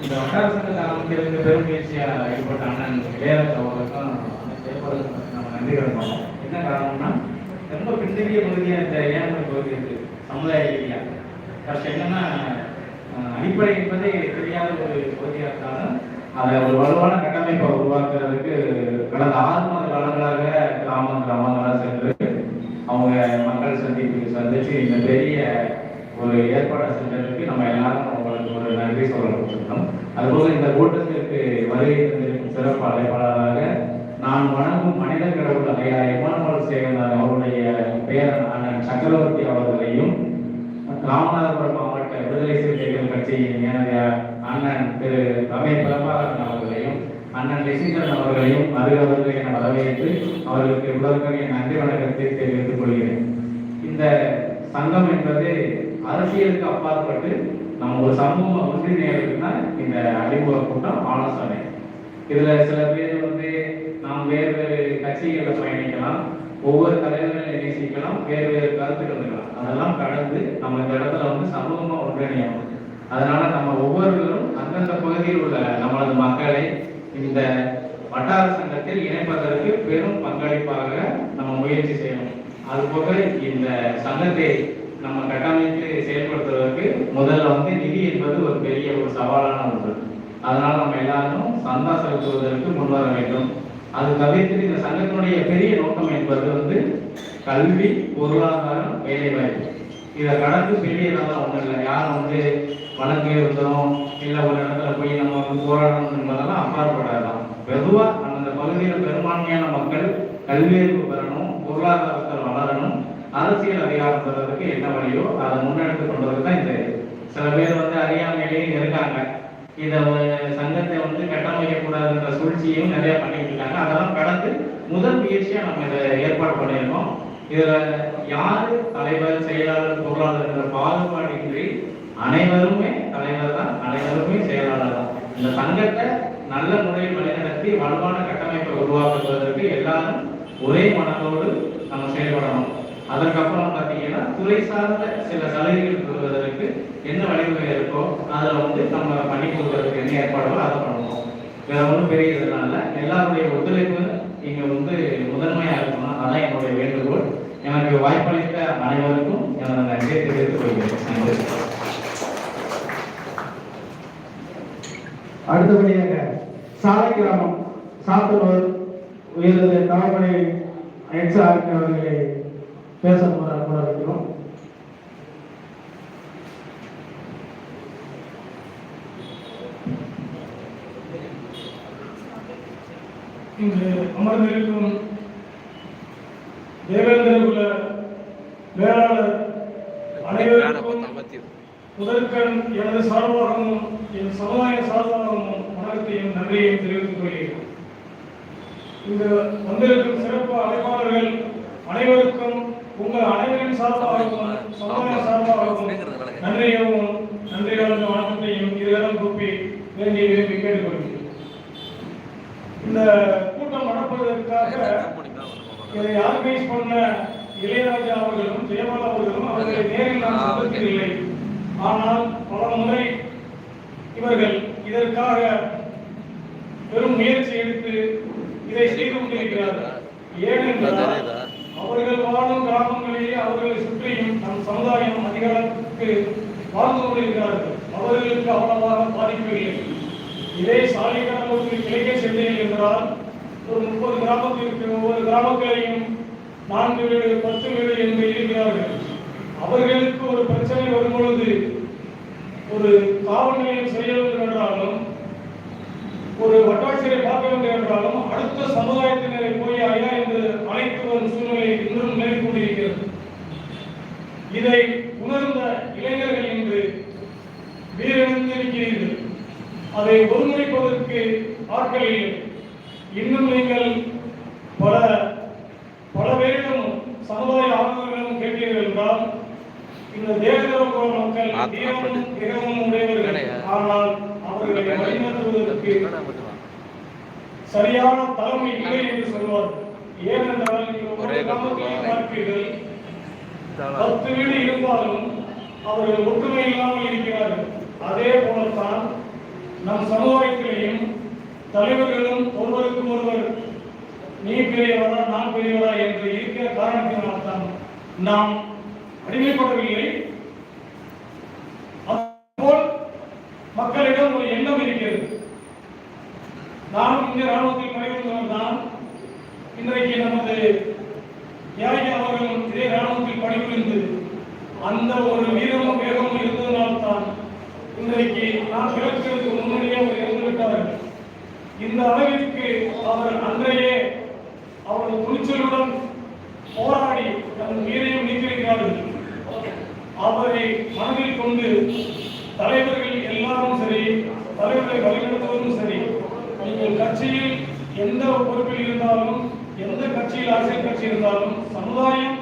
இந்த வட்டார சங்கத்தை ஆரம்பிக்கிறதுக்கு பெரும் முயற்சியாக ஈடுபட்ட அண்ணன் இளையராஜா அவர்களுக்கும் செயல்பாடுகளுக்கும் நம்ம நன்றி கிடக்கணும் என்ன காரணம்னா ரொம்ப பின்தங்கிய பகுதியாக இந்த ஏழை பகுதி இருக்குது சமுதாய ரீதியாக ஃபர்ஸ்ட் என்னன்னா அஹ், அடிப்படை என்பதே தெரியாத ஒரு பகுதியாக இருந்தாலும் அதை ஒரு வலுவான கட்டமைப்பை உருவாக்குறதுக்கு கடந்த ஆறு மாத காலங்களாக கிராமம் கிராமங்களாக சென்று அவங்க மக்கள் சந்திப்பு சந்திச்சு இந்த பெரிய ஒரு ஏற்பாடு செஞ்சதுக்கு நம்ம எல்லாரும் சொல்லப்பட்டிருக்கோம் அதுபோல இந்த கூட்டத்திற்கு வருகை தந்திருக்கும் சிறப்பு அழைப்பாளராக நான் வணங்கும் மனித கடவுள் ஐயா எமானுவல் சேகர் அவருடைய பேரன் சக்கரவர்த்தி அவர்களையும் ராமநாதபுரம் மாவட்ட விடுதலை சிறுத்தைகள் கட்சியின் எனது அண்ணன் திரு ரமேஷ் பிரபாகரன் அவர்களையும் அண்ணன் லெசிகரன் அவர்களையும் வருகிறவர்கள் என வரவேற்று அவர்களுக்கு உடற்கரிய நன்றி வணக்கத்தை தெரிவித்துக் கொள்கிறேன். இந்த சங்கம் என்பது அரசியலுக்கு அப்பாற்பட்டு நம்ம ஒரு சமூக ஒன்றிணையதுன்னா இந்த அறிமுக கூட்டம் ஆலோசனை. இதுல சில பேர் வந்து நாம் வேறு வேறு கட்சிகளில் பயணிக்கலாம் ஒவ்வொரு தலைவர்களை நேசிக்கலாம் வேறு வேறு கருத்துக்கள் இருக்கலாம். அதெல்லாம் கடந்து நம்ம இந்த இடத்துல வந்து சமூகமா ஒன்றிணையணும். அதனால நம்ம ஒவ்வொருவரும் அந்தந்த பகுதியில் உள்ள நமது மக்களை இந்த வட்டார சங்கத்தில் இணைப்பதற்கு பெரும் பங்களிப்பாக நம்ம முயற்சி செய்யணும். அதுபோக இந்த சங்கத்தை நம்ம கட்டமைத்து செயல்படுத்துவதற்கு முதல்ல வந்து நிதி என்பது ஒரு பெரிய ஒரு சவாலான ஒன்று. அதனால் நம்ம எல்லாரும் சந்தா செலுத்துவதற்கு முன்வர வேண்டும். அது தவிர்த்து இந்த சங்கத்தினுடைய பெரிய நோக்கம் என்பது வந்து கல்வி பொருளாதாரம் வேலைவாய்ப்பு. இதை கடந்து பெரியதெல்லாம் ஒன்றும் இல்லை. யாரும் வந்து வழக்கு இருந்தோம் இல்லை ஒரு இடத்துல போய் நம்ம வந்து போராடணும் என்பதெல்லாம் அப்பாற்படாதான். பொதுவாக அந்த பகுதியில் பெரும்பான்மையான மக்கள் கல்வியறிவு பெறணும் பொருளாதாரத்தில் வளரணும் அரசியல் அதிகாரம் பெறதுக்கு என்ன வழியோ அதை முன்னெடுத்து கொண்டதுக்கு தான் இந்த சில பேர் வந்து அறியாமையிலேயே இருக்காங்க. இதை சங்கத்தை வந்து கட்டமைக்கக்கூடாதுன்ற சூழ்ச்சியும் நிறைய பண்ணிட்டு இருக்காங்க. அதெல்லாம் கடந்து முதல் முயற்சியா நம்ம இதை ஏற்பாடு பண்ணியிருக்கோம். இதுல யாரு தலைவர் செயலாளர் பொருளாளர் என்ற பாகுபாடின்றி அனைவருமே தலைவர் தான் அனைவருமே செயலாளர் தான். இந்த சங்கத்தை நல்ல முறையில் வழிநடத்தி வலுவான கட்டமைப்பை உருவாக்குவதற்கு எல்லாரும் ஒரே மனதோடு நம்ம செயல்படணும். அதற்கப்புறம் பார்த்தீங்கன்னா துறை சார்ந்த சில சலுகைகள் பெறுவதற்கு என்ன வழிமுறை இருக்கோ அதில் வந்து நம்ம பண்ணி கொடுக்கறதுக்கு என்ன ஏற்பாடோ அதை பண்ணுவோம். வேற ஒன்றும் பெரிய இதனால எல்லாருடைய ஒத்துழைப்பு இங்கே வந்து முதன்மையாக இருக்கணும். அதான் என்னுடைய வேண்டுகோள். எனக்கு வாய்ப்பளித்த அனைவருக்கும் எனது நன்றியை தெரிவித்துக் கொள்கிறேன். நன்றி. அடுத்தபடியாக சாலை கிராமம். சாத்தனூர் உயர்ந்த தாமரை எக்ஸ் அவர்களை பேச போற கூட வைக்கிறோம் இன்று அமர்ந்திருக்கும் தேவேந்திரகுல வேளாளர் அனைவருக்கும் முதற்கண் எனது சார்பாகவும் என் சமுதாய சார்பாகவும் வணக்கத்தையும் நன்றியையும் தெரிவித்துக் கொள்கிறேன். இங்கு வந்திருக்கும் சிறப்பு அழைப்பாளர்கள் அனைவருக்கும் உங்கள் அனைவரின் சார்பாகவும் சமுதாய சார்பாகவும் நன்றியவும் நன்றி கலந்த வணக்கத்தையும் இருவரும் கூப்பி வேண்டி விரும்பி கேட்டுக்கொள்கிறேன். இந்த கூட்டம் நடப்பதற்காக இதை ஆர்கனைஸ் பண்ண இளையராஜா அவர்களும் ஜெயபாலா அவர்களும் அவர்களை நேரில் நான் சந்திக்கவில்லை. ஆனால் பல முறை இவர்கள் இதற்காக பெரும் முயற்சி எடுத்து இதை செய்து கொண்டிருக்கிறார்கள். ஏனென்றால் அவர்கள் வாழும் கிராமங்களிலே அவர்களை சுற்றியும் நம் சமுதாயம் அதிகாரத்துக்கு வாழ்ந்து கொண்டிருக்கிறார்கள். அவர்களுக்கு அவ்வளவாக பாதிப்பு இல்லை. இதே சாலிகிராமத்துக்கு கிழக்கே சென்றீர்கள் என்றால் ஒரு முப்பது கிராமத்திற்கு ஒவ்வொரு கிராமங்களையும் நான்கு வீடு பத்து வீடு என்று இருக்கிறார்கள். அவர்களுக்கு ஒரு பிரச்சனை வரும் பொழுது ஒரு காவல் நிலையம் செய்ய வேண்டும் என்றாலும் ஒரு வட்டாட்சியரை பார்க்க வேண்டும் என்றாலும் அடுத்த சமுதாயத்தினரை போய் ஐயா என்று அழைத்து வரும் சூழ்நிலை இன்னும் மேற்கொண்டிருக்கிறது இதை உணர்ந்த இளைஞர்கள் இன்று வீரிழந்திருக்கிறீர்கள் அதை ஒருங்கிணைப்பதற்கு ஆட்கள் இல்லை இன்னும் நீங்கள் பல பல பேரிடம் சமுதாய ஆர்வலர்களும் கேட்டீர்கள் என்றால் இந்த தேவதோர மக்கள் தீரமும் திறமும் உடையவர்கள் ஆனால் அவர்களை வழிநடத்துவதற்கு சரியான தலைமை இல்லை என்று சொல்வார் ஏனென்றால் நீங்கள் ஒவ்வொரு கிராமத்தையும் பார்ப்பீர்கள் பத்து வீடு இருந்தாலும் அவர்கள் ஒற்றுமை இல்லாமல் இருக்கிறார்கள் அதே போலத்தான் நம் சமுதாயத்திலேயும் தலைவர்களும் ஒருவருக்கும் ஒருவர் நீ பெரியவரா நான் பெரியவரா என்று இருக்கிற காரணத்தினால்தான் நாம் அடிமைப்படவில்லை. மக்களிடம் ஒரு எண்ணம் இருக்கிறது. நானும் இந்த ராணுவத்தில் பணிபுரிந்தவர்தான் இன்றைக்கு நமது ஏழை அவர்களும் இதே ராணுவத்தில் பணிபுரிந்து அந்த ஒரு வீரமும் வேகமும் இருந்ததனால்தான் இன்றைக்கு நான் பிறக்கிறதுக்கு இந்த அளவிற்கு அவர் அன்றையே அவரது துணிச்சலுடன் போராடி தன் உயிரையும் நீக்கியிருக்கிறார்கள். அவரை மனதில் கொண்டு தலைவர்கள் எல்லாரும் சரி தலைவர்களை வழிநடத்துவதும் சரி நீங்கள் கட்சியில் எந்த பொறுப்பில் இருந்தாலும் எந்த கட்சியில் அரசியல் கட்சி இருந்தாலும் சமுதாயம்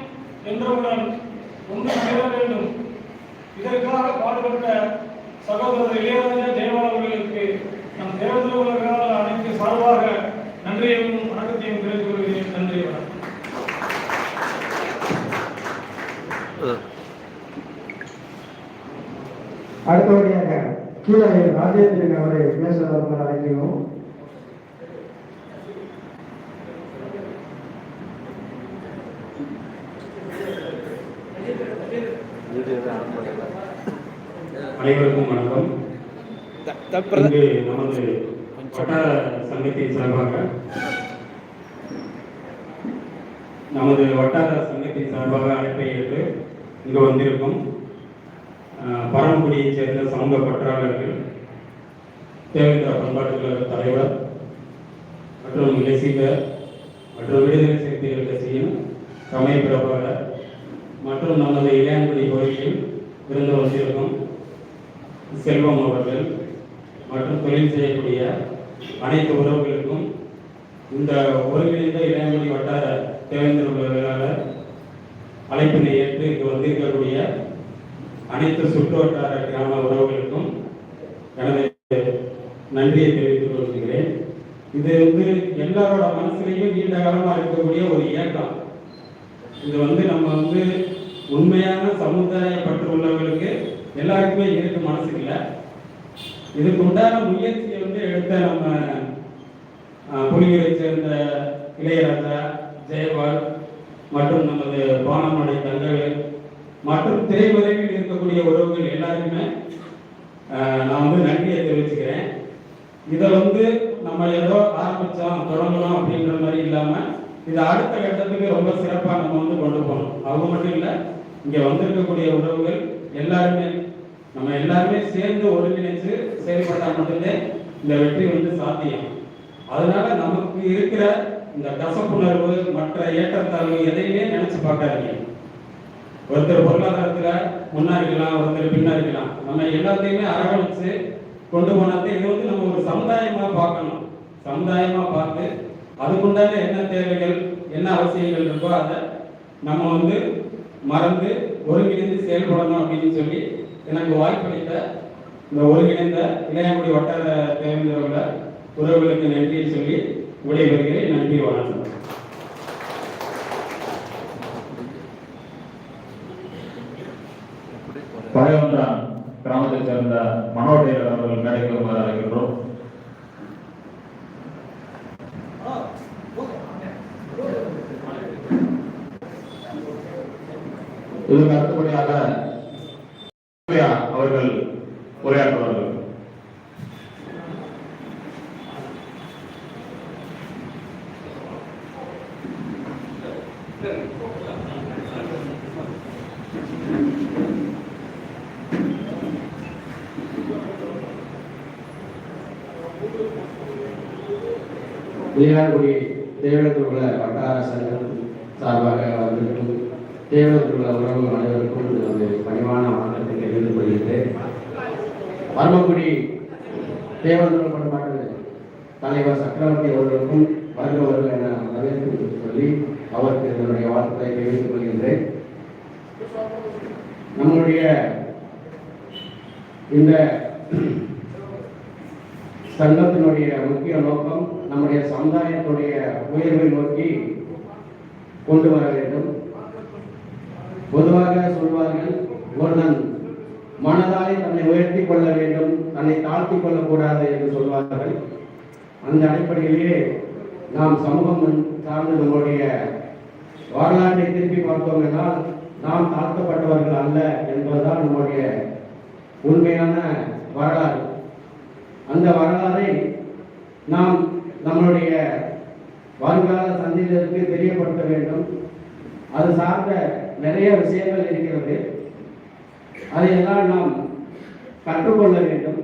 என்றவுடன் ஒன்று சேர வேண்டும். இதற்காக பாடுபட்ட சகோதரர் இளையராஜா ஜெயவால் நம் தேவதூர்களால் அனைத்து சார்பாக நன்றியையும் வணக்கத்தையும் தெரிவித்துக் கொள்கிறேன் நன்றி வணக்கம். அடுத்தபடியாக கீழே ராஜேந்திரன் அவரை பேச வருமாறு அழைக்கிறோம். அனைவருக்கும் வணக்கம். இங்கு நமது வட்டார சங்கத்தின் சார்பாக நமது வட்டார சங்கத்தின் சார்பாக அழைப்பை ஏற்று இங்கு வந்திருக்கும் பரமக்குடியைச் சேர்ந்த சமூக பற்றாளர்கள் தேவேந்திர பண்பாட்டு கழக தலைவர் மற்றும் இலசிகர் மற்றும் விடுதலை சிறுத்தைகள் கட்சியின் சமய பிரபாகர் மற்றும் நமது இளையான்குடி கோயிலில் இருந்து வந்திருக்கும் செல்வம் அவர்கள் மற்றும் தொழில் செய்யக்கூடிய அனைத்து உறவுகளுக்கும் இந்த ஒருங்கிணைந்த இளையமொழி வட்டார தேவேந்திர உறவுகளாளர் அழைப்பினை ஏற்று இங்கு வந்திருக்கக்கூடிய அனைத்து சுற்று வட்டார கிராம உறவுகளுக்கும் எனது நன்றியை தெரிவித்துக் கொள்கிறேன். இது வந்து எல்லாரோட மனசுலையும் நீண்ட காலமாக இருக்கக்கூடிய ஒரு இயக்கம். இது வந்து நம்ம வந்து உண்மையான சமுதாய பற்று உள்ளவர்களுக்கு எல்லாருக்குமே இருக்கு இல்லை இதுக்கு உண்டான முயற்சியை வந்து எடுத்த நம்ம புலிகளை சேர்ந்த இளையராஜா ஜெயபால் மற்றும் நமது பானமடை தங்கவேல் மற்றும் திரையுலகில் இருக்கக்கூடிய உறவுகள் எல்லாருக்குமே நான் வந்து நன்றியை தெரிவிச்சுக்கிறேன். இதை வந்து நம்ம ஏதோ ஆரம்பித்தோம் தொடங்கணும் அப்படின்ற மாதிரி இல்லாமல் இதை அடுத்த கட்டத்துக்கு ரொம்ப சிறப்பாக நம்ம வந்து கொண்டு போகணும். அவங்க மட்டும் இல்லை இங்கே வந்திருக்கக்கூடிய உறவுகள் எல்லாருமே நம்ம எல்லாருமே சேர்ந்து ஒருங்கிணைச்சு செயல்பட்டா மட்டுமே இந்த வெற்றி வந்து சாத்தியம். அதனால நமக்கு இருக்கிற இந்த கசப்புணர்வு மற்ற ஏற்றத்தாழ்வு எதையுமே நினைச்சு பார்க்காதீங்க. ஒருத்தர் பொருளாதாரத்துல முன்னா இருக்கலாம் ஒருத்தர் பின்னா இருக்கலாம். நம்ம எல்லாத்தையுமே அரவணைச்சு கொண்டு போனாத்தே இது வந்து நம்ம ஒரு சமுதாயமா பார்க்கணும். சமுதாயமா பார்த்து அதுக்குண்டான என்ன தேவைகள் என்ன அவசியங்கள் இருக்கோ அதை நம்ம வந்து மறந்து ஒருங்கிணைந்து செயல்படணும் அப்படின்னு சொல்லி எனக்கு வாய்ப்பளித்த இந்த ஒருங்கிணைந்த இளையங்குடி வட்டார தேர்ந்தவர்கள உறவுகளுக்கு நன்றியை சொல்லி விடைபெறுகிறேன். நன்றி வணக்கம். பழையொன்றான் கிராமத்தைச் சேர்ந்த மனோடையர் அவர்கள் மேடைக்கு வருமாறு அழைக்கின்றோம். இதற்கு அடுத்தபடியாக இளையான்குடி தேவனத்துள்ள வட்டார சங்கம் சார்பாக வந்திருக்கும் தேவனத்துள்ள உறவு அனைவருக்கும் எனது பணிவான வணக்கத்தை தெரிவித்துக் கொள்கிறேன் பரமக்குடி தேவனத்துள்ள பண்பாட்டு தலைவர் சக்கரவர்த்தி அவர்களுக்கும் வருபவர்கள் என வரவேற்பு சொல்லி அவருக்கு என்னுடைய வாழ்த்துக்களை தெரிவித்துக் கொள்கின்றேன். நம்முடைய இந்த சங்கத்தினுடைய முக்கிய நோக்கம் நம்முடைய சமுதாயத்துடைய உயர்வை நோக்கி கொண்டு வர வேண்டும். பொதுவாக சொல்வார்கள் ஒருவன் மனதாலே தன்னை உயர்த்தி கொள்ள வேண்டும் தன்னை தாழ்த்தி கொள்ளக்கூடாது என்று சொல்வார்கள். அந்த அடிப்படையிலேயே நாம் சமூகம் சார்ந்து நம்முடைய வரலாற்றை திருப்பி பார்த்தோம் என்றால் நாம் தாழ்த்தப்பட்டவர்கள் அல்ல என்பதுதான் நம்முடைய உண்மையான வரலாறு. அந்த வரலாறை நாம் நம்மளுடைய வருங்கால சந்ததியினருக்கு தெரியப்படுத்த வேண்டும். அது சார்ந்த நிறைய விஷயங்கள் இருக்கிறது. அதையெல்லாம் நாம் கற்றுக்கொள்ள வேண்டும்.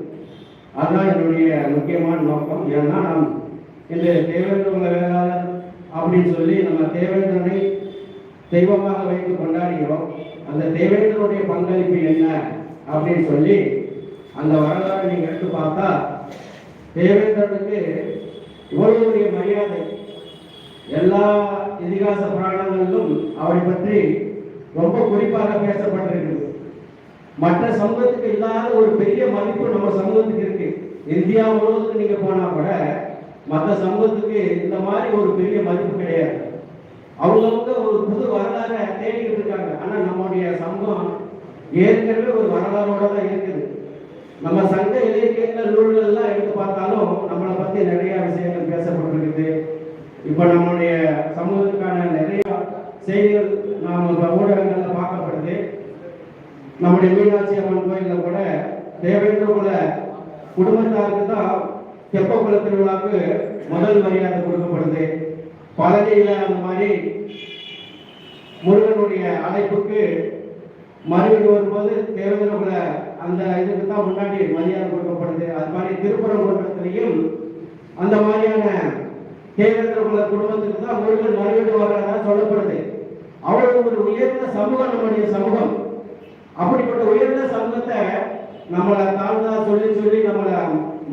அதுதான் என்னுடைய முக்கியமான நோக்கம். ஏன்னா நாம் இந்த தேவேந்திர வேளாளர் அப்படின்னு சொல்லி நம்ம தேவேந்திரனை தெய்வமாக வைத்து கொண்டாடுகிறோம். அந்த தேவேந்திரனுடைய பங்களிப்பு என்ன அப்படின்னு சொல்லி அந்த வரலாறு நீங்கள் எடுத்து பார்த்தா தேவேந்திரனுக்கு இவர்களுடைய மரியாதை. எல்லா இதிகாச புராணங்களிலும் அவரை பற்றி ரொம்ப குறிப்பாக பேசப்பட்டிருக்கிறது. மற்ற சமூகத்துக்கு இல்லாத ஒரு பெரிய மதிப்பு நம்ம சமூகத்துக்கு இருக்கு. இந்தியா முழுவதும் நீங்க போனா கூட மற்ற சமூகத்துக்கு இந்த மாதிரி ஒரு பெரிய மதிப்பு கிடையாது. அவங்கவுங்க ஒரு புது வரலாறை தேடிக்கிட்டு இருக்காங்க. ஆனா நம்முடைய சமூகம் ஏற்கனவே ஒரு வரலாறோட தான் இருக்குது. நம்ம சங்க இலக்கியங்கள் நூல்கள் எல்லாம் எடுத்து பார்த்தாலும் நம்மளை பத்தி நிறைய விஷயங்கள் பேசப்பட்டிருக்குது. இப்ப நம்மளுடைய சமூகத்துக்கான நிறைய செய்திகள் நாம் இப்ப ஊடகங்கள்ல பார்க்கப்படுது. நம்முடைய மீனாட்சி அம்மன் கோயில்ல கூட தேவேந்திர குல குடும்பத்தாருக்கு தான் தெப்ப குல திருவிழாவுக்கு முதல் மரியாதை கொடுக்கப்படுது. பழனியில அந்த மாதிரி முருகனுடைய அழைப்புக்கு மறுபடி வரும்போது தேவேந்திர குல அந்த இதுக்கு தான் முன்னாடி மரியாதை கொடுக்கப்படுது. அது மாதிரி திருப்பரங்குன்றத்திலையும் அந்த மாதிரியான தேவேந்திர குல குடும்பத்துக்கு தான் முருகன் மறுவீடு வர்றதா சொல்லப்படுது. அவ்வளவு ஒரு உயர்ந்த சமூகம் நம்முடைய சமூகம். அப்படிப்பட்ட உயர்ந்த சமூகத்தை நம்மளை தாழ்ந்தா சொல்லி சொல்லி நம்மளை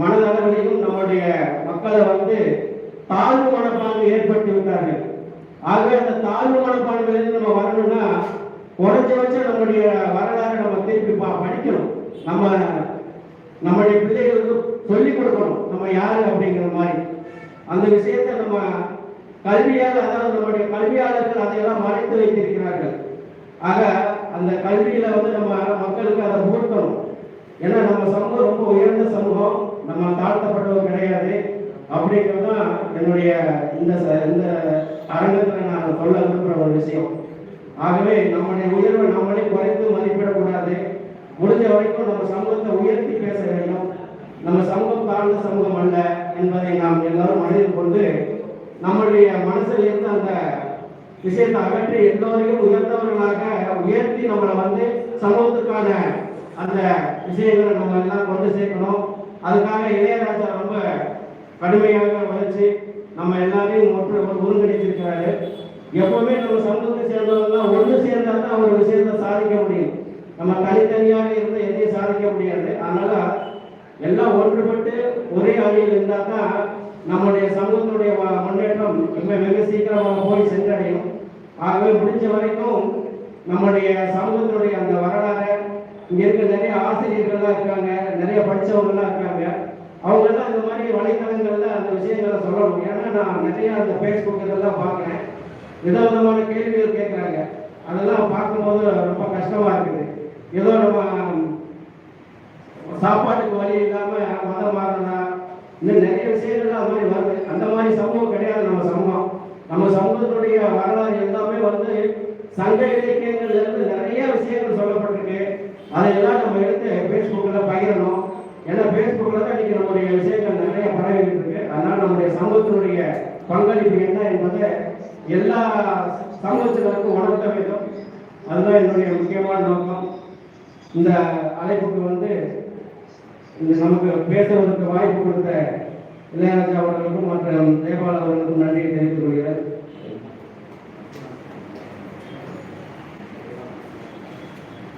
மனதளவிலையும் நம்முடைய மக்களை வந்து தாழ்வு மனப்பான்மை ஏற்படுத்தி விட்டார்கள். ஆகவே அந்த தாழ்வு மனப்பான்மையிலிருந்து நம்ம வரணும்னா குறைஞ்சபட்சம் நம்முடைய வரலாறு நம்ம திருப்பி நம்ம நம்மளுடைய பிள்ளைகளுக்கு சொல்லிக் கொடுக்கணும். நம்ம யாரு அப்படிங்கிற மாதிரி. அந்த விஷயத்தை நம்ம கல்வியால் அதாவது நம்முடைய கல்வியாளர்கள் அதையெல்லாம் மறைத்து வைத்திருக்கிறார்கள். ஆக அந்த கல்வியில வந்து நம்ம மக்களுக்கு அதை புகட்டணும் ஏன்னா நம்ம சமூகம் ரொம்ப உயர்ந்த சமூகம். நம்ம தாழ்த்தப்பட்டவங்க கிடையாது. அப்படிங்கிறது தான் என்னுடைய இந்த ச- இந்த அரங்கத்தில் நான் சொல்ல விரும்புகிற ஒரு விஷயம். ஆகவே நம்முடைய உயர்வை நம்மளே குறைத்து மதிப்பிடக்கூடாது. முடிஞ்ச வரைக்கும் நம்ம சமூகத்தை உயர்த்தி பேச வேண்டும். நம்ம சமூகம் தாழ்ந்த சமூகம் அல்ல என்பதை நாம் எல்லாரும் மனதில் கொண்டு நம்முடைய மனசில் இருந்து அந்த விஷயத்தை அகற்றி எல்லோரையும் உயர்ந்தவர்களாக உயர்த்தி நம்மளை வந்து சமூகத்துக்கான அந்த விஷயங்களை நம்ம எல்லாம் கொண்டு சேர்க்கணும். அதுக்காக இளையராஜா ரொம்ப கடுமையாக உழைச்சி நம்ம எல்லாரையும் ஒன்று ஒருங்கிணைச்சிருக்கிறாரு. எப்பவுமே நம்ம சமூகத்தை சேர்ந்தவங்க ஒன்று சேர்ந்தா தான் ஒரு விஷயத்தை சாதிக்க முடியும். நம்ம தனித்தனியாக இருந்து எதையும் சாதிக்க முடியாது. அதனால எல்லாம் ஒன்றுபட்டு ஒரே அணியில் இருந்தால் தான் நம்முடைய சமூகத்துடைய முன்னேற்றம் ரொம்ப மிக சீக்கிரமாக போய் சென்றடையும். ஆகவே முடிஞ்ச வரைக்கும் நம்முடைய சமூகத்தினுடைய அந்த வரலாறு இங்கே இருக்க நிறைய ஆசிரியர்கள்லாம் இருக்காங்க நிறைய படிச்சவங்கலாம் இருக்காங்க. அவங்க எல்லாம் இந்த மாதிரி வலைத்தளங்களில் அந்த விஷயங்களை சொல்லணும். ஏன்னா நான் நிறைய அந்த ஃபேஸ்புக் இதெல்லாம் பார்க்குறேன். விதவிதமான கேள்விகள் கேட்குறாங்க. அதெல்லாம் பார்க்கும்போது ரொம்ப கஷ்டமா இருக்குது. ஏதோ நம்ம சாப்பாட்டுக்கு வழி இல்லாமல் மதம் மாறினா இன்னும் நிறைய விஷயங்கள் அது மாதிரி வருது. அந்த மாதிரி சமூகம் கிடையாது நம்ம சமூகம். நம்ம சமூகத்துடைய வரலாறு எல்லாமே வந்து சங்க இலக்கியங்கள்ல இருந்து நிறைய விஷயங்கள் சொல்லப்பட்டிருக்கு. அதையெல்லாம் நம்ம எடுத்து ஃபேஸ்புக்கில் பகிரணும். ஏன்னா ஃபேஸ்புக்கில் தான் இன்னைக்கு நம்முடைய விஷயங்கள் நிறைய பரவிட்டு இருக்கு அதனால நம்முடைய சமூகத்தினுடைய பங்களிப்பு என்ன என்பதை எல்லா சமூகத்தினருக்கும் உணர்த்த வேண்டும். அதுதான் என்னுடைய முக்கியமான நோக்கம். இந்த அழைப்புக்கு வந்து இந்த நமக்கு பேசுவதற்கு வாய்ப்பு கொடுத்த இளையராஜா அவர்களுக்கும் மற்றும் ஜெயபால் அவர்களுக்கும் நன்றியை தெரிவித்துக் கொள்கிறேன்.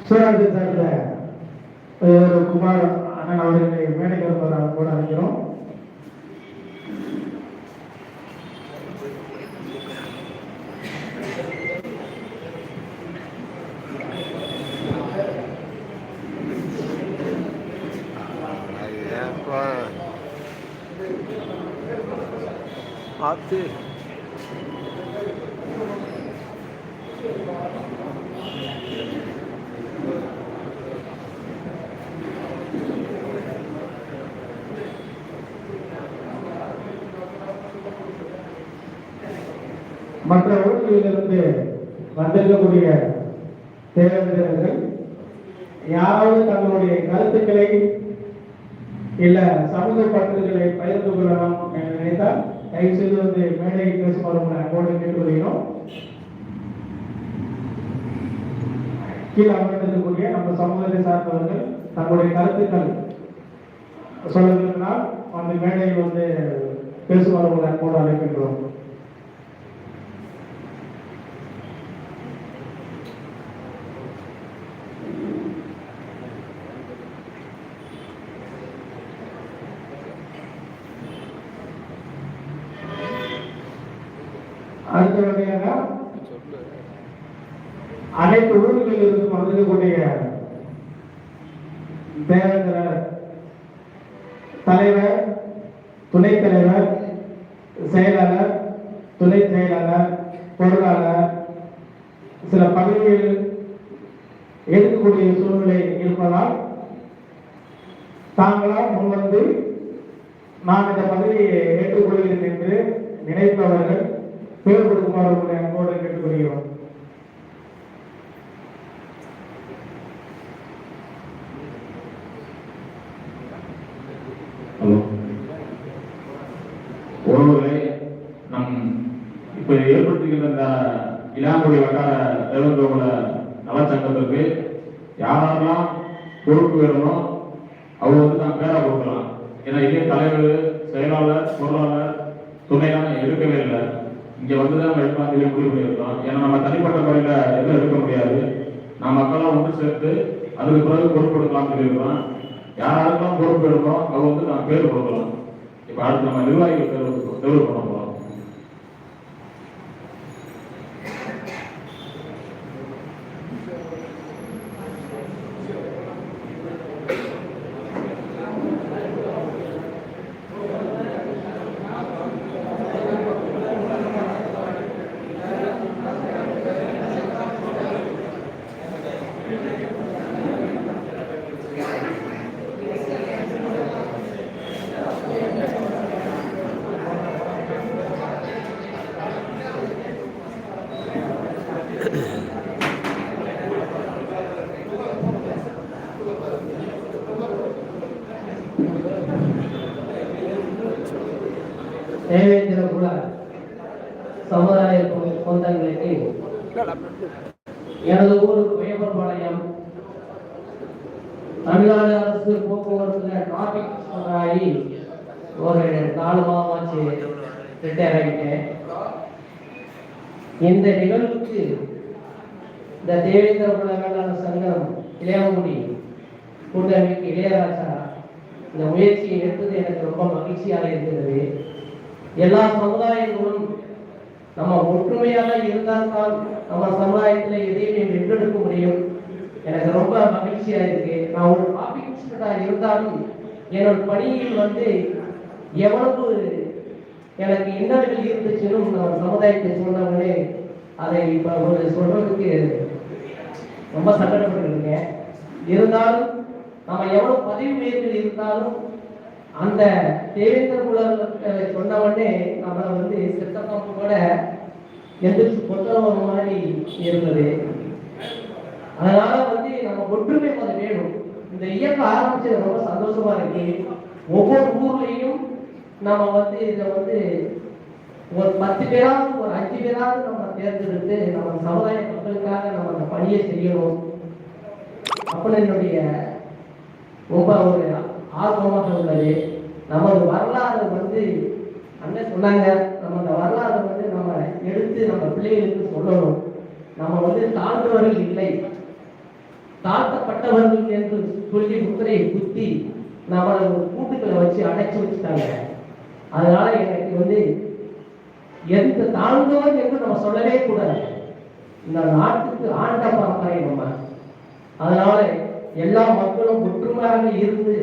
சிவராஜ் சார்ந்த ஒரு குமார் அண்ணன் அவர்களை மேடைக்கு வருவதாக கூட அழைக்கிறோம் பார்த்து. மற்ற ஊர்களிலிருந்து வந்திருக்கக்கூடிய தேர்தல்கள் யாராவது தங்களுடைய கருத்துக்களை இல்ல சமூக பற்றுகளை பகிர்ந்து கொள்ளலாம் என்று நினைத்தால் தயவு செய்து வந்து மேடையில் பேசுமாறு உங்களை அன்போடு கேட்டுக்கொள்கிறோம் கீழே அமைந்திருக்கக்கூடிய நம்ம சமூகத்தை சார்ந்தவர்கள் தங்களுடைய கருத்துக்கள் சொல்ல அந்த மேடையில் வந்து பேசுமாறு உங்களை அன்போடு அழைக்கின்றோம். அடுத்தபடியாக அனைத்து ஊர்களில் இருந்து வந்திருக்கக்கூடிய தேவேந்திரர் தலைவர் துணைத் தலைவர் செயலாளர் துணை செயலாளர் பொருளாளர் சில பதவிகளில் எடுக்கக்கூடிய சூழ்நிலை இருப்பதால் தாங்களால் முன்வந்து நான் இந்த பதவியை ஏற்றுக்கொள்கிறேன் என்று நினைப்பவர்கள் பேர் கொடுக்குமாறு உங்களை அன்போடு கேட்டுக்கொள்கிறோம். ஹலோ. ஒருவரை நம் இப்ப ஏற்படுத்துகின்ற இந்த இளாங்குடி வட்டார தேவந்தோகுல நலச்சங்கத்திற்கு யாரெல்லாம் பொறுப்பு வேணுமோ அவங்க வந்து நான் பேரா கொடுக்கலாம். ஏன்னா இதே தலைவர் செயலாளர் பொருளாளர் துணையான எடுக்கவே இல்லை. இங்கே வந்து தான் நம்ம எடுக்கலாம் சொல்லி முடிவு பண்ணியிருக்கோம் ஏன்னா நம்ம தனிப்பட்ட முறையில் எதுவும் எடுக்க முடியாது. நான் மக்கள்லாம் ஒன்று சேர்த்து அதுக்கு பிறகு பொறுப்பு எடுக்கலாம் சொல்லியிருக்கோம் யாராருக்கெல்லாம் பொறுப்பு எடுக்கிறோம் அவங்க வந்து நான் பேர் கொடுக்கலாம். இப்போ அடுத்து நம்ம நிர்வாகிகள் தேர்வு தேர்வு பண்ணுவோம் போறோம் தேவேந்திர குல சமுதாய சொந்தங்களுக்கு எனது ஊர் வேப்பர்பாளையம் தமிழ்நாடு அரசு போக்குவரத்துல டிராபிக் ஆகி ஒரு நாலு மாதமாச்சு ரிட்டையர் ஆகிட்டேன் இந்த நிகழ்வுக்கு இந்த தேவேந்திர குல சங்கம் இளையாங்குடி கூட்டமைப்பு இளையராஜா இந்த முயற்சியை எடுத்தது எனக்கு ரொம்ப மகிழ்ச்சியாக இருக்கிறது எல்லா சமுதாயங்களும் நம்ம ஒற்றுமையாக இருந்தால்தான் நம்ம சமுதாயத்தில் எதையுமே வென்றெடுக்க முடியும். எனக்கு ரொம்ப மகிழ்ச்சியா இருக்கு. நான் ஒரு டாபிக் ஸ்டூடெண்டா இருந்தாலும் என்னோட பணியில் வந்து எவ்வளவு எனக்கு இன்னல்கள் இருந்துச்சுன்னு நம்ம சமுதாயத்தை சொன்னவங்களே அதை இப்ப ஒரு சொல்றதுக்கு ரொம்ப சங்கடப்பட்டிருக்கேன். இருந்தாலும் நம்ம எவ்வளவு பதவி மேற்கள் இருந்தாலும் அந்த தேவேந்திர குலத்தை சொன்ன உடனே நம்ம வந்து சித்தப்பாப்பு கூட எந்திரிச்சு பொத்தவங்க மாதிரி இருந்தது. அதனால வந்து நம்ம ஒற்றுமை அது வேணும். இந்த இயக்கம் ஆரம்பிச்சது ரொம்ப சந்தோஷமா இருக்கு. ஒவ்வொரு ஊர்லயும் நம்ம வந்து இதை வந்து ஒரு பத்து பேராவது ஒரு அஞ்சு பேராவது நம்ம தேர்ந்தெடுத்து நம்ம சமுதாய மக்களுக்காக நம்ம அந்த பணியை செய்யணும். அப்படின்னு என்னுடைய ரொம்ப ஒரு ஆர்வமாக உள்ளது. நமது வரலாறு வந்து அண்ணன் சொன்னாங்க. நம்ம அந்த வரலாறு வந்து நம்ம எடுத்து நம்ம பிள்ளைகளுக்கு சொல்லணும். நம்ம வந்து தாழ்ந்தவர்கள் இல்லை. தாழ்த்தப்பட்டவர்கள் என்று சொல்லி முத்திரையை குத்தி நம்மளை ஒரு கூட்டுக்களை வச்சு அடைச்சு வச்சுட்டாங்க. அதனால எனக்கு வந்து எந்த தாழ்ந்தவர் என்று நம்ம சொல்லவே கூடாது. இந்த நாட்டுக்கு ஆண்ட பரம்பரை நம்ம. அதனால எல்லா மக்களும் ஒற்றுமையாக இருந்து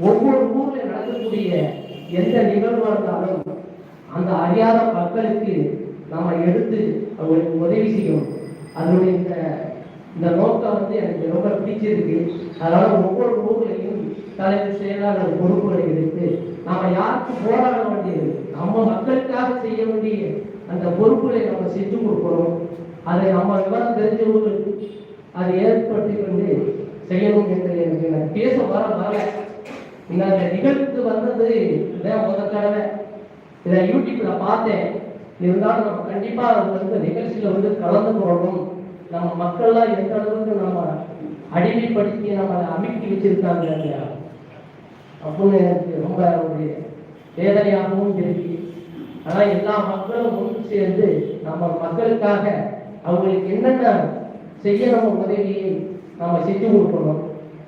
ஒவ்வொரு ஊர்ல நடக்கக்கூடிய எந்த நிகழ்வா இருந்தாலும் அந்த அறியாத மக்களுக்கு நம்ம எடுத்து அவங்களுக்கு உதவி செய்யணும். அதனுடைய இந்த இந்த நோக்கம் வந்து எனக்கு ரொம்ப பிடிச்சிருக்கு. அதனால ஒவ்வொரு ஊர்லையும் தலைவர் செயலாளர் பொறுப்புகளை எடுத்து நாம யாருக்கு போராட வேண்டியது நம்ம மக்களுக்காக செய்ய வேண்டிய அந்த பொறுப்புகளை நம்ம செஞ்சு கொடுக்கணும் அதை நம்ம விவரம் தெரிஞ்சவங்களுக்கு அதை ஏற்படுத்தி கொண்டு செய்யணும் என்று எனக்கு நான் பேச வர வரல. இந்த அந்த நிகழ்வுக்கு வந்தது இதான் முத தடவை இதை யூடியூப்ல பார்த்தேன். இருந்தாலும் நம்ம கண்டிப்பா அது வந்து நிகழ்ச்சியில வந்து கலந்து கொள்ளணும் நம்ம மக்கள்லாம் எந்த அளவுக்கு நம்ம அடிமைப்படுத்தி நம்ம அமைக்கி வச்சிருக்காங்க இல்லையா? அப்படின்னு எனக்கு ரொம்ப ஒரு வேதனையாகவும் இருக்கு. ஆனால் எல்லா மக்களும் ஒன்று சேர்ந்து நம்ம மக்களுக்காக அவங்களுக்கு என்னென்ன செய்யணும் உதவியை நம்ம செஞ்சு கொடுக்கணும்.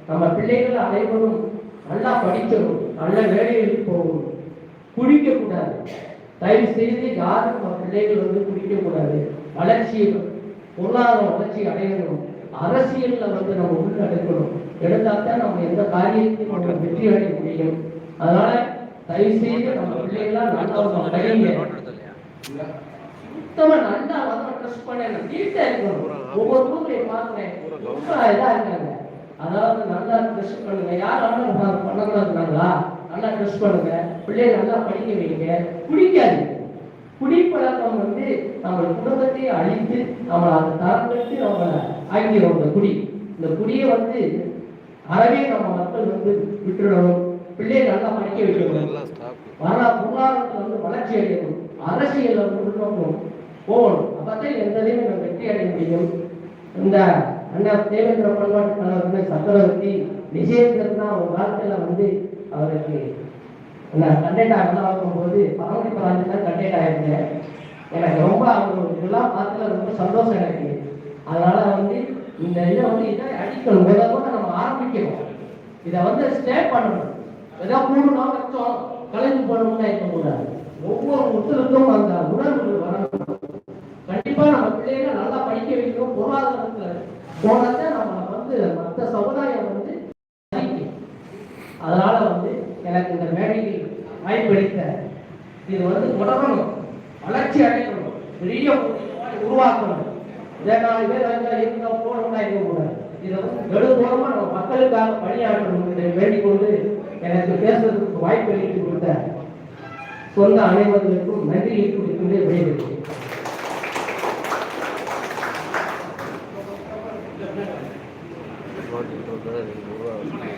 நம்ம பிள்ளைகள் அனைவரும் நல்லா படிக்கணும் நல்ல வேலைகளுக்கு போகணும். குடிக்கக்கூடாது. தயவு செய்து யாரும் நம்ம பிள்ளைகள் வந்து குடிக்கக்கூடாது. வளர்ச்சியை பொருளாதார வளர்ச்சி அடையணும். அரசியல்ல வந்து நம்ம உள்ள எடுக்கணும் எடுத்தாத்தான் நம்ம எந்த காரியத்தையும் நம்ம வெற்றி அடைய முடியும். அதனால தயவு செய்து நம்ம பிள்ளைகள்லாம் நல்லா படிங்க. சுத்தமா நல்லா வந்து ட்ரெஸ் பண்ணணும் நீட்டா இருக்கணும். ஒவ்வொரு ரூம்லையும் பார்க்கிறேன். ரொம்ப இதா இருக்காங்க. அதாவது நல்லா ட்ரெஸ் பண்ணுங்க. யாரும் பண்ணக்கூடாதுனாங்களா? நல்லா ட்ரெஸ் பண்ணுங்க. பிள்ளைய நல்லா படிக்க வைங்க. குடிக்காதீங்க. குடிப்பழக்கம் வந்து நம்ம குடும்பத்தை அழித்து நம்மளை அதை தரப்படுத்தி நம்ம ஆக்கிடும் இந்த குடி. இந்த குடியை வந்து அறவே நம்ம மக்கள் வந்து விட்டுடணும். பிள்ளையை நல்லா படிக்க வைக்கணும். வர பொருளாதாரத்தில் வந்து வளர்ச்சி அடையணும். அரசியல் வந்து உள்நோக்கணும் போகணும். அப்பதான் எந்த இதையும் நம்ம வெற்றி அடைய முடியும்? இந்த அண்ணா தேவேந்திர பண்பாட்டு தலைவர் சக்கரவர்த்தி விஜயேந்திரன் தான் ஒரு காலத்துல வந்து அவருக்கு கண்டெக்ட் ஆகலாம் போது பரமதி பராஜி தான் கண்டெக்ட் ஆயிருந்தேன் எனக்கு ரொம்ப அவங்க இதெல்லாம் பார்த்துல ரொம்ப சந்தோஷம் எனக்கு. அதனால வந்து இந்த இதை வந்து இதை அடிக்கணும். முதல் கூட நம்ம ஆரம்பிக்கணும். இதை வந்து ஸ்டே பண்ணணும். ஏதோ மூணு நாள் கஷ்டம் கலைஞ்சு போகணும்னு இருக்கக்கூடாது ஒவ்வொரு முத்தலுக்கும் அந்த உணர்வுகள் வரணும். கண்டிப்பா நம்ம பிள்ளைகளை நல்லா படிக்க வைக்கணும். பொருளாதாரத்துல போனதான் நம்ம வந்து மற்ற சமுதாயம் வந்து அதனால வந்து எனக்கு இந்த மேடையில் வாய்ப்பளித்த இது வந்து தொடரணும் வளர்ச்சி அடையணும் பெரிய உருவாக்கணும். இதனால் நாலு பேர் அங்க இருந்தா போகணும்னா இருக்க கூடாது இதை வந்து நெடுதூரமா நம்ம மக்களுக்காக பணியாற்றணும் இதை வேண்டிக் கொண்டு எனக்கு பேசுறதுக்கு வாய்ப்பு அளித்து கொடுத்த சொந்த அனைவர்களுக்கும் நன்றி கொடுக்கின்றே விடைபெறுகிறேன். What you?